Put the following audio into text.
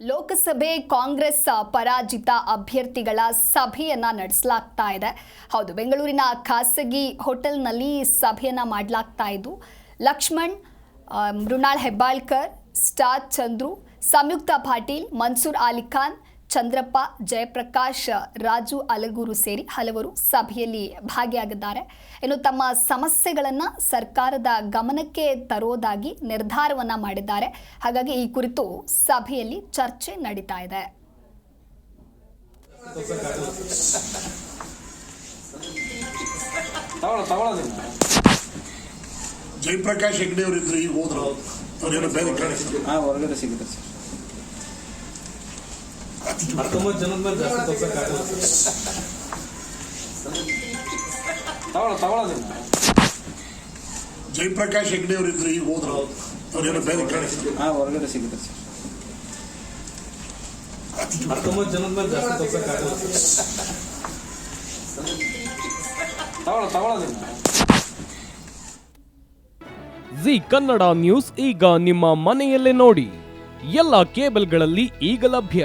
ಲೋಕಸಭೆ ಕಾಂಗ್ರೆಸ್ ಪರಾಜಿತ ಅಭ್ಯರ್ಥಿಗಳ ಸಭೆಯನ್ನ ನಡೆಸಲಾಗ್ತಾ ಇದೆ. ಹೌದು, ಬೆಂಗಳೂರಿನ ಖಾಸಗಿ ಹೋಟೆಲ್ನಲ್ಲಿ ಸಭೆಯನ್ನ ಮಾಡಲಾಗ್ತಾ ಇದ್ದು, ಲಕ್ಷ್ಮಣ್ ಮೃಣಾಳ್ ಹೆಬ್ಬಾಳ್ಕರ್, ಸ್ಟಾರ್ ಚಂದ್ರು, ಸಂಯುಕ್ತ ಪಾಟೀಲ್, ಮನ್ಸೂರ್ ಅಲಿ ಖಾನ್ ಚಂದ್ರಪ್ಪ ಜಯಪ್ರಕಾಶ್ ರಾಜು ಅಲಗೂರು ಸೇರಿ ಹಲವರು ಸಭೆಯಲ್ಲಿ ಭಾಗಿಯಾಗಿದ್ದಾರೆ. ಇನ್ನು ತಮ್ಮ ಸಮಸ್ಯೆಗಳನ್ನು ಸರ್ಕಾರದ ಗಮನಕ್ಕೆ ತರೋದಾಗಿ ನಿರ್ಧಾರವನ್ನ ಮಾಡಿದ್ದಾರೆ. ಹಾಗಾಗಿ ಈ ಕುರಿತು ಸಭೆಯಲ್ಲಿ ಚರ್ಚೆ ನಡೀತಾ ಇದೆ. ಜಯಪ್ರಕಾಶ್ ಹೆಗ್ಡೆ ಅವರು ಇದ್ರು ಈಗ ಹೋದ್ರು. ಅವ್ರೇನೋ ಬೇರೆ ಕಡೆ. ಹೊರಗಡೆ ಸಿಗುತ್ತೆ ಸರ್. ಹತ್ತೊಂಬತ್ತು ಜನದ ಮೇಲೆ ಜಾಸ್ತಿ ತಪ್ಸಕ್ಕಾಗಲ್ಲ ತಗೊಳ ತಗೊಳ್ಳೋದಿಲ್ಲ ಜಯಪ್ರಕಾಶ್ ಹೆಗ್ಡೆ ಅವರು ಇದ್ರು ಈಗ ಹೋದ್ರು. ಅವ್ರೇನೋ ಬೇರೆ ಕಡೆ. ಹಾ ಹೊರಗಡೆ ಸಿಗುತ್ತೆ ಸರ್. ಹತ್ತೊಂಬತ್ತು ಜನದ ಮೇಲೆ ಜಾಸ್ತಿ ತಗೊಳ ತಗೊಳ್ಳೋದಿಲ್ಲ ಜಿ ಕನ್ನಡ ನ್ಯೂಸ್ ಈಗ ನಿಮ್ಮ ಮನೆಯಲ್ಲೇ ನೋಡಿ. ಎಲ್ಲ ಕೇಬಲ್ಗಳಲ್ಲಿ ಈಗ ಲಭ್ಯ.